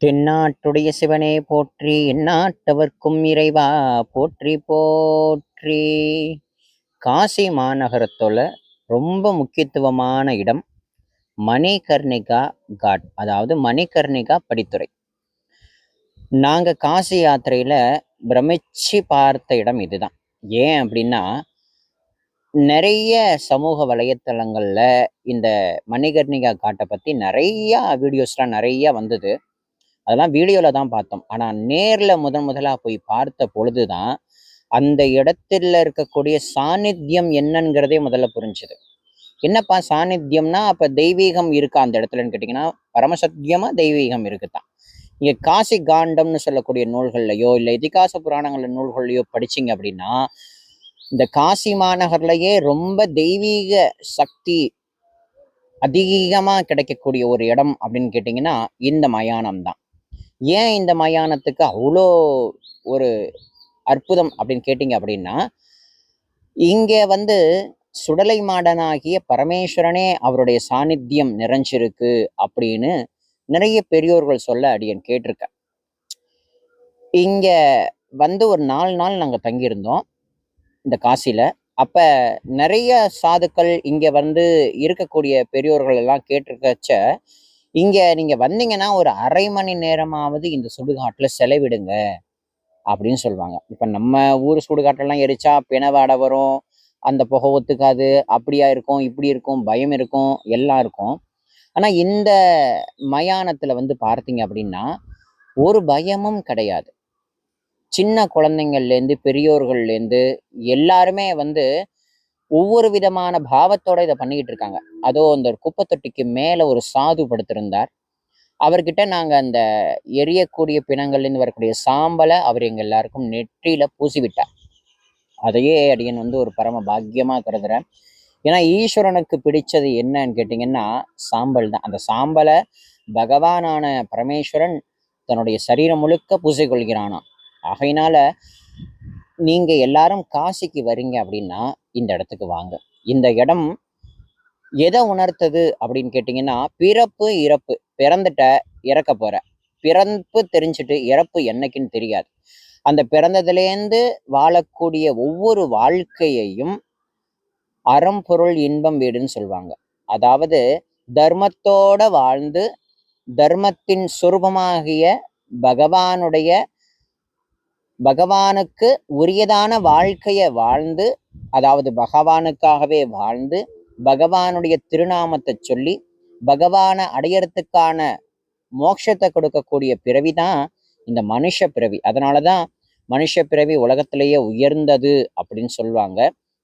தென்னாட்டுடைய சிவனே போற்றி எந்நாட்டவர்க்கும் இறைவா போற்றி போற்றி. காசி மாநகரத்தோட ரொம்ப முக்கியத்துவமான இடம் மணிகர்ணிகா காட் அதாவது மணிகர்ணிகா படித்துறை. நாங்கள் காசி யாத்திரையில் பிரமிச்சு பார்த்த இடம் இதுதான். ஏன் அப்படின்னா நிறைய சமூக வலைத்தளங்களில் இந்த மணிகர்ணிகா காட்டை பற்றி நிறையா வீடியோஸ்லாம் நிறையா வந்தது. அதெல்லாம் வீடியோவில் தான் பார்த்தோம். ஆனால் நேரில் முதன் முதலாக போய் பார்த்த பொழுது தான் அந்த இடத்துல இருக்கக்கூடிய சாநித்தியம் என்னங்கிறதே முதல்ல புரிஞ்சுது. என்னப்பா சாநித்தியம்னா அப்போ தெய்வீகம் இருக்கா அந்த இடத்துலன்னு கேட்டிங்கன்னா பரமசத்தியமாக தெய்வீகம் இருக்குதான். இங்கே காசி காண்டம்னு சொல்லக்கூடிய நூல்கள்லையோ இல்லை இதிகாச புராணங்கள் நூல்கள்லையோ படிச்சிங்க அப்படின்னா இந்த காசி மாநகர்லையே ரொம்ப தெய்வீக சக்தி அதிகமாக கிடைக்கக்கூடிய ஒரு இடம் அப்படின்னு கேட்டிங்கன்னா இந்த மயானம் தான் ஏன் இந்த மயானத்துக்கு அவ்வளோ ஒரு அற்புதம் அப்படின்னு கேட்டிங்க அப்படின்னா இங்கே வந்து சுடலை மாடனாகிய பரமேஸ்வரனே அவருடைய சாநித்தியம் நிறைஞ்சிருக்கு அப்படின்னு நிறைய பெரியோர்கள் சொல்ல அடியன் கேட்டிருக்கேன் இங்க வந்து ஒரு நாலு நாள் நாங்கள் தங்கியிருந்தோம் இந்த காசியில். அப்ப நிறைய சாதுக்கள் இங்க வந்து இருக்கக்கூடிய பெரியோர்கள் எல்லாம் கேட்டிருக்கச்ச இங்க நீங்கள் வந்தீங்கன்னா ஒரு அரை மணி நேரமாவது இந்த சுடுகாட்டில் செலவிடுங்க அப்படின்னு சொல்லுவாங்க. இப்போ நம்ம ஊர் சுடுகாட்டெல்லாம் எரிச்சா பிணவாடை வரும் அந்த புகை ஒத்துக்காது அப்படியா இருக்கும் இப்படி இருக்கும் பயம் இருக்கும் எல்லாம் இருக்கும். ஆனா இந்த மயானத்துல வந்து பார்த்தீங்க அப்படின்னா ஒரு பயமும் கிடையாது. சின்ன குழந்தைங்கள்லேருந்து பெரியோர்கள்லேருந்து எல்லாருமே வந்து ஒவ்வொரு விதமான பாவத்தோட இதை பண்ணிக்கிட்டு இருக்காங்க. அதோ அந்த குப்பை தொட்டிக்கு மேலே ஒரு சாது படுத்திருந்தார். அவர்கிட்ட நாங்கள் அந்த எரியக்கூடிய பிணங்கள்லேருந்து வரக்கூடிய சாம்பலை அவர் எங்கள் எல்லாருக்கும் நெற்றியில் பூசிவிட்டார். அதையே அடியன் வந்து ஒரு பரம பாக்கியமாக கருதுறேன் ஏன்னா ஈஸ்வரனுக்கு பிடிச்சது என்னன்னு கேட்டிங்கன்னா சாம்பல் தான். அந்த சாம்பலை பகவானான பரமேஸ்வரன் தன்னுடைய சரீரம் முழுக்க பூசை ஆகையினால நீங்கள் எல்லாரும் காசிக்கு வரீங்க அப்படின்னா இந்த இடத்துக்கு வாங்க. இந்த இடம் எதை உணர்த்தது அப்படின்னு கேட்டிங்கன்னா பிறப்பு இறப்பு பிறந்துட்ட இறக்க போகிற பிறப்பு தெரிஞ்சுட்டு இறப்பு என்னைக்குன்னு தெரியாது. அந்த பிறந்ததுலேருந்து வாழக்கூடிய ஒவ்வொரு வாழ்க்கையையும் அறம்பொருள் இன்பம் வீடுன்னு சொல்லுவாங்க அதாவது தர்மத்தோட வாழ்ந்து தர்மத்தின் சுரூபமாகிய பகவானுடைய பகவானுக்கு உரியதான வாழ்க்கையை வாழ்ந்து அதாவது பகவானுக்காகவே வாழ்ந்து பகவானுடைய திருநாமத்தை சொல்லி பகவானை அடையறதுக்கான மோட்சத்தை கொடுக்கக்கூடிய பிறவி தான் இந்த மனுஷ பிறவி. அதனாலதான் மனுஷ பிறவி உலகத்திலேயே உயர்ந்தது அப்படின்னு சொல்லுவாங்க.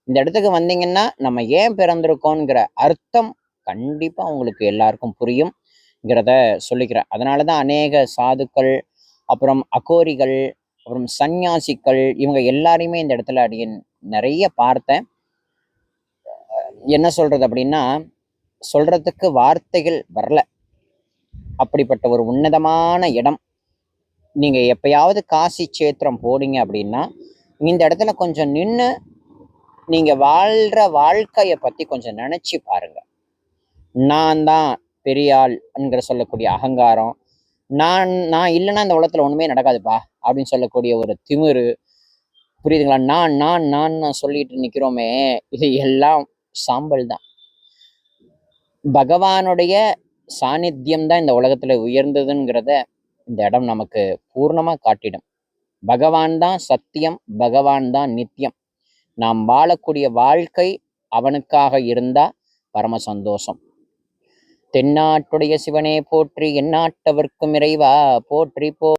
இந்த இடத்துக்கு வந்தீங்கன்னா நம்ம ஏன் பிறந்திருக்கோங்கிற அர்த்தம் கண்டிப்பாக உங்களுக்கு எல்லாருக்கும் புரியும்ங்கிறத சொல்லிக்கிறேன். அதனாலதான் அநேக சாதுக்கள் அப்புறம் அகோரிகள் அப்புறம் சந்நியாசிகள் இவங்க எல்லாரையுமே இந்த இடத்துல அடியன் நிறைய பார்த்தேன். என்ன சொல்றது அப்படின்னா சொல்கிறதுக்கு வார்த்தைகள் வரல. அப்படிப்பட்ட ஒரு உன்னதமான இடம். நீங்கள் எப்பயாவது காசி சேத்திரம் போனீங்க அப்படின்னா இந்த இடத்துல கொஞ்சம் நின்று நீங்கள் வாழ்கிற வாழ்க்கையை பற்றி கொஞ்சம் நினச்சி பாருங்க. நான் தான் பெரியாள்ங்கிற சொல்லக்கூடிய அகங்காரம். நான் நான் இல்லைன்னா இந்த உலகத்தில் ஒன்றுமே நடக்காதுப்பா அப்படின்னு சொல்லக்கூடிய ஒரு திமிரு புரியுதுங்களா? நான் நான் நான் சொல்லிட்டு நிக்கிறோமே இது எல்லாம் சாம்பல் தான். பகவானுடைய சாநித்தியம் தான் இந்த உலகத்துல உயர்ந்ததுங்கிறத இந்த இடம் நமக்கு பூர்ணமா காட்டிடும். பகவான் தான் சத்தியம் பகவான் தான் நித்தியம். நாம் வாழக்கூடிய வாழ்க்கை அவனுக்காக இருந்தா பரம சந்தோஷம். தென்னாட்டுடைய சிவனே போற்றி எந்நாட்டவர்க்கும் இறைவா போற்றி போ